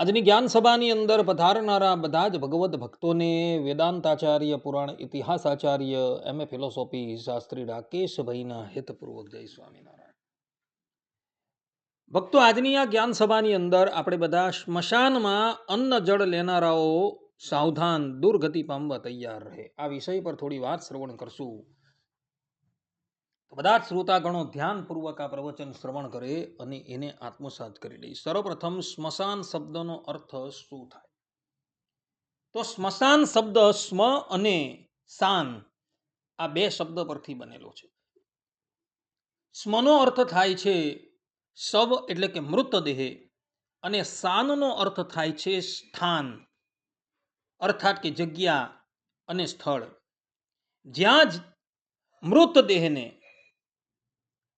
આજની જ્ઞાન સભાની અંદર પધારનારા બધા જ ભગવદ્ ભક્તોને વેદાંતાચાર્ય, પુરાણ ઇતિહાસાચાર્ય, એમ એ ફિલોસોફી શાસ્ત્રી રાકેશભાઈના હિતપૂર્વક જય સ્વામિનારાયણ. ભક્તો, આજની આ જ્ઞાન સભાની અંદર આપણે બધા સ્મશાનમાં અન્ન જળ લેનારાઓ સાવધાન, દુર્ગતિ પામવા તૈયાર રહે. આ વિષય પર થોડી વાત શ્રવણ કરશું. તો બધા જ શ્રોતાગણો ધ્યાનપૂર્વક આ પ્રવચન શ્રવણ કરે અને એને આત્મસાત કરી લે. સર્વપ્રથમ સ્મશાન શબ્દનો અર્થ શું થાય? તો સ્મશાન શબ્દ સ્મ અને શાન આ બે શબ્દ પરથી બનેલો છે. સ્મનો અર્થ થાય છે શવ એટલે કે મૃતદેહ અને શાનનો અર્થ થાય છે સ્થાન, અર્થાત કે જગ્યા અને સ્થળ. જ્યાં જ મૃતદેહને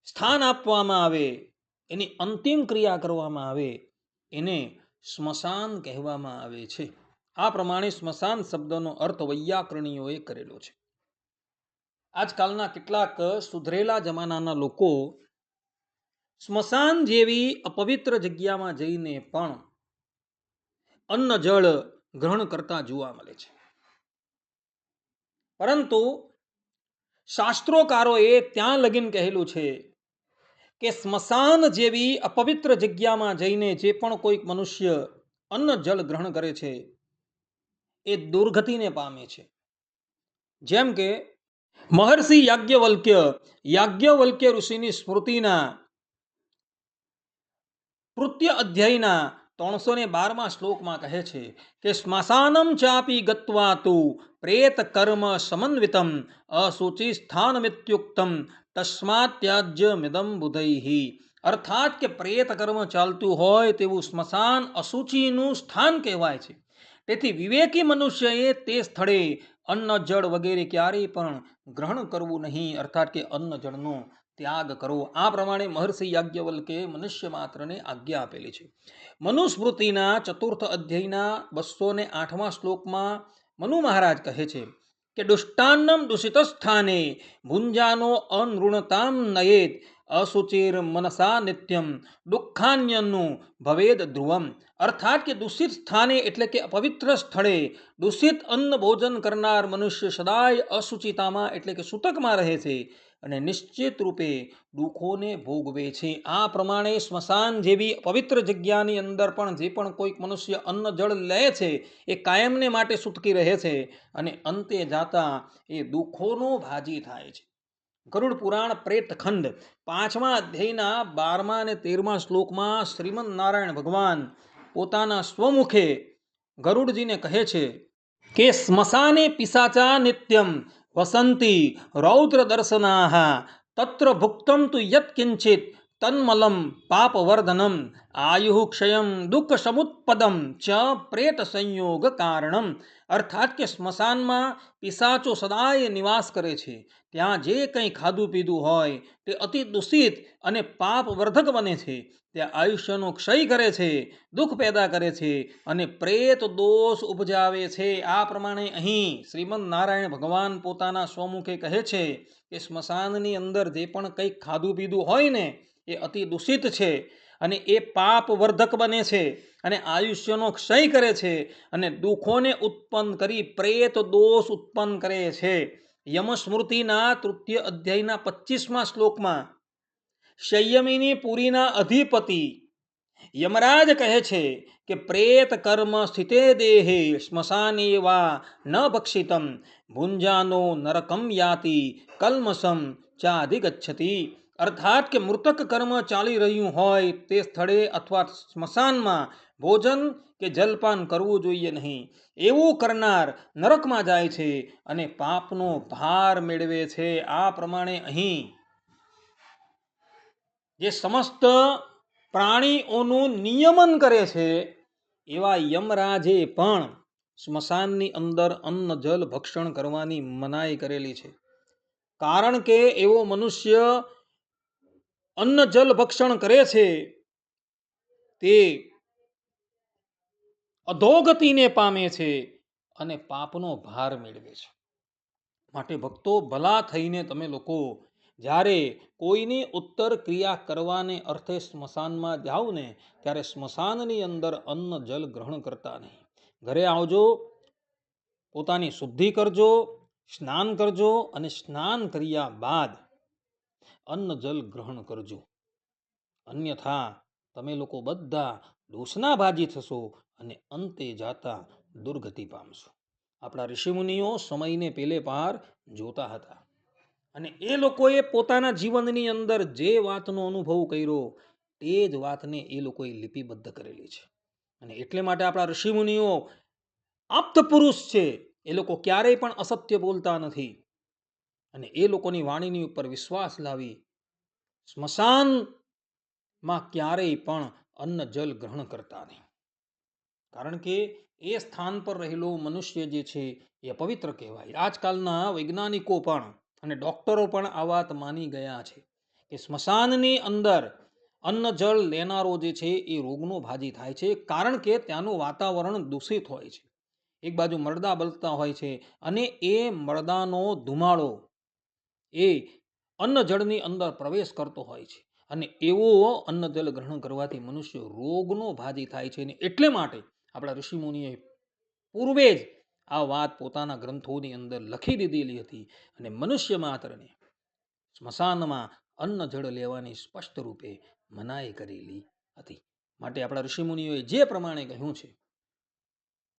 સ્થાન આપવામાં આવે, એની અંતિમ ક્રિયા કરવામાં આવે, એને સ્મશાન કહેવામાં આવે છે. આ પ્રમાણે સ્મશાન શબ્દનો અર્થ વૈયાકરણીઓએ કરેલો છે. આજકાલના કેટલાક સુધરેલા જમાનાના લોકો સ્મશાન જેવી અપવિત્ર જગ્યામાં જઈને પણ અન્ન જળ ગ્રહણ કરતા જોવા મળે છે. પરંતુ શાસ્ત્રોકારોએ ત્યાં લગીન કહેલું છે કે સ્મશાન જેવી અપવિત્ર જગ્યામાં જઈને જે પણ કોઈક મનુષ્ય અન્ન જળ ગ્રહણ કરે છે, એ દુર્ગતિને પામે છે. જેમ કે મહર્ષિ યાજ્ઞવલ્ક્ય યાજ્ઞવલ્ક્ય ઋષિની સ્મૃતિના કૃત્ય અધ્યાયના ત્રણસો ને બારમા શ્લોકમાં કહે છે કે, સ્મશાનમ ચાપી ગત્વા તું પ્રેત કર્મ સમન્વિતમ અસુચિ સ્થાનમિત્યુક્તમ તસ્માત ત્યાજ્ય મિદમ બુધૈહી અર્થાત કે પ્રેત કર્મ ચાલતું હોય તેવું સ્મશાન અસુચિનું સ્થાન કહેવાય છે તેથી વિવેકી મનુષ્યએ તે સ્થળે અન્ન, જળ વગેરે ક્યારેય પણ ગ્રહણ કરવું નહીં, અર્થાત કે અન્ન, જળનો ત્યાગ કરવો. આ પ્રમાણે મહર્ષિ યાજ્ઞવલ્કે મનુષ્ય માત્રને આજ્ઞા આપેલી છે. મનુસ્મૃતિના ચતુર્થ અધ્યાયના બસો ને આઠમા શ્લોકમાં મનુ મહારાજ કહે છે કે દુષ્ટાન્નમ દૂષિત સ્થાને, ભુંજાનો અનૃણતામ નયેત અસુચિર મનસા નિત્યમ દુઃખાન્યનું ભવેદ ધ્રુવમ. અર્થાત કે દૂષિત સ્થાને એટલે કે અપવિત્ર સ્થળે, દૂષિત અન્ન ભોજન કરનાર મનુષ્ય સદાય અસુચિતામાં એટલે કે સૂતકમાં રહે છે. અને નિશ્ચિત રૂપે દુઃખોને ભોગવે છે. આ પ્રમાણે સ્મશાન જેવી પવિત્ર જગ્યાની અંદર પણ જે પણ કોઈક મનુષ્ય અન્ન જળ લે છે, એ કાયમને માટે સુટકી રહે છે અને અંતે જાતા એ દુઃખોનો ભાજી થાય છે. ગરુડ પુરાણ પ્રેત ખંડ પાંચમા અધ્યાયના બારમા અને તેરમા શ્લોકમાં શ્રીમદ નારાયણ ભગવાન પોતાના સ્વમુખે ગરુડજીને કહે છે કે સ્મશાને પિસાચા નિત્યમ વસંતી રૌદ્ર દર્શનાહ તત્ર ભુક્તમ તુ યત્કિંચિત તન્મલમ પાપવર્ધનમ આયુ ક્ષયમ દુઃખ સમુત્પદમ ચ પ્રેત સંયોગ કારણમ અર્થાત કે સ્મશાનમાં પિસાચો સદાય નિવાસ કરે છે ત્યાં જે કંઈ ખાધું પીધું હોય તે અતિ દૂષિત અને પાપવર્ધક બને છે ત્યાં આયુષ્યનો ક્ષય કરે છે દુઃખ પેદા કરે છે અને પ્રેત દોષ ઉપજાવે છે આ પ્રમાણે અહીં શ્રીમદ નારાયણ ભગવાન પોતાના સ્વમુખે કહે છે કે સ્મશાનની અંદર જે પણ કંઈક ખાધું પીધું હોય ને, એ અતિ દૂષિત છે। અને એ પાપ વર્ધક બને છે અને આયુષ્યનો ક્ષય કરે છે અને દુઃખોને ઉત્પન્ન કરી પ્રેત દોષ ઉત્પન્ન કરે છે. યમસ્મૃતિના તૃતીય અધ્યાયના પચીસમા શ્લોકમાં સંયમીની પુરીના અધિપતિ, યમરાજ કહે છે કે પ્રેત કર્મ સ્થિતે દેહે સ્મશાને વા ન ભક્ષિતમ, ભુંજાનો નરકમ યાતિ કલ્મસમ ચાધિગચ્છતિ. અર્થાત કે મૃતક કર્મ ચાલી રહ્યું હોય તે સ્થળે અથવા સ્મશાનમાં ભોજન કે જલપાન કરવું જોઈએ નહીં. એવું કરનાર નરકમાં જાય છે અને પાપનો ભાર મેળવે છે. આ પ્રમાણે અહીં જે સમસ્ત પ્રાણીઓનું નિયમન કરે છે, એવા યમરાજે પણ સ્મશાનની અંદર અન્ન, જલ ભક્ષણ કરવાની મનાઈ કરેલી છે. કારણ કે એવો મનુષ્ય અન્ન જલ ભક્ષણ કરે છે, તે અધોગતિને પામે છે અને પાપનો ભાર મેળવે છે. માટે ભક્તો ભલા થઈને તમે લોકો જ્યારે કોઈની ઉત્તર ક્રિયા કરવાને અર્થે સ્મશાનમાં જાઓ ને, ત્યારે સ્મશાનની અંદર અન્ન જલ ગ્રહણ કરતા નહીં. ઘરે આવજો, પોતાની શુદ્ધિ કરજો, સ્નાન કરજો અને સ્નાન કર્યા બાદ અન્ન જલ ગ્રહણ કરજો. અન્યથા તમે લોકો બધા દોષના ભાજી થશો અને અંતે જાતા દુર્ગતિ પામશો. આપણા ઋષિમુનિઓ સમયને પેલે પાર જોતા હતા. અને એ લોકોએ પોતાના જીવનની અંદર જે વાતનો અનુભવ કર્યો, તે જ વાતને એ લોકોએ લિપિબદ્ધ કરેલી છે. અને એટલે માટે આપણા ઋષિમુનિઓ, આપ્ત પુરુષ છે. એ લોકો ક્યારેય પણ અસત્ય બોલતા નથી. અને એ લોકોની વાણીની ઉપર વિશ્વાસ લાવી, સ્મશાનમાં ક્યારેય પણ અન્ન જલ ગ્રહણ કરતા નહીં. કારણ કે એ સ્થાન પર રહેલો મનુષ્ય જે છે એ પવિત્ર કહેવાય. આજકાલના વૈજ્ઞાનિકો પણ અને ડોક્ટરો પણ આ વાત માની ગયા છે કે સ્મશાનની અંદર અન્ન જળ લેનારો જે છે એ રોગનો ભાજી થાય છે કારણ કે ત્યાંનું વાતાવરણ દૂષિત હોય છે. એક બાજુ મરદા બળતા હોય છે અને એ મરદાનો ધુમાડો એ અન્ન જળની અંદર પ્રવેશ કરતો હોય છે. અને એવો અન્ન જળ ગ્રહણ કરવાથી મનુષ્ય રોગનો ભાજી થાય છે અને એટલે માટે આપણા ઋષિમુનિએ પૂર્વે જ આ વાત પોતાના ગ્રંથોની અંદર લખી દીધેલી હતી અને મનુષ્ય માત્રને સ્મશાનમાં અન્ન જળ લેવાની સ્પષ્ટ રૂપે મનાઈ કરેલી હતી. માટે આપણા ઋષિમુનિઓએ જે પ્રમાણે કહ્યું છે,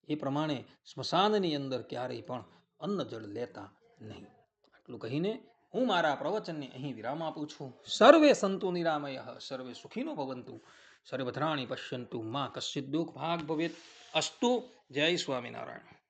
એ પ્રમાણે સ્મશાનની અંદર ક્યારેય પણ અન્ન જળ લેતા નહીં. આટલું કહીને હું મારા પ્રવચનને અહીં વિરામ આપું છું. સર્વે સંતુ નિરામય, સર્વે સુખીનો ભવંતુ. સર્વધરાણી પશ્યંતુ, માં કશ્ચિત દુઃખ ભાગ ભવેત. અસ્તુ, જય સ્વામિનારાયણ.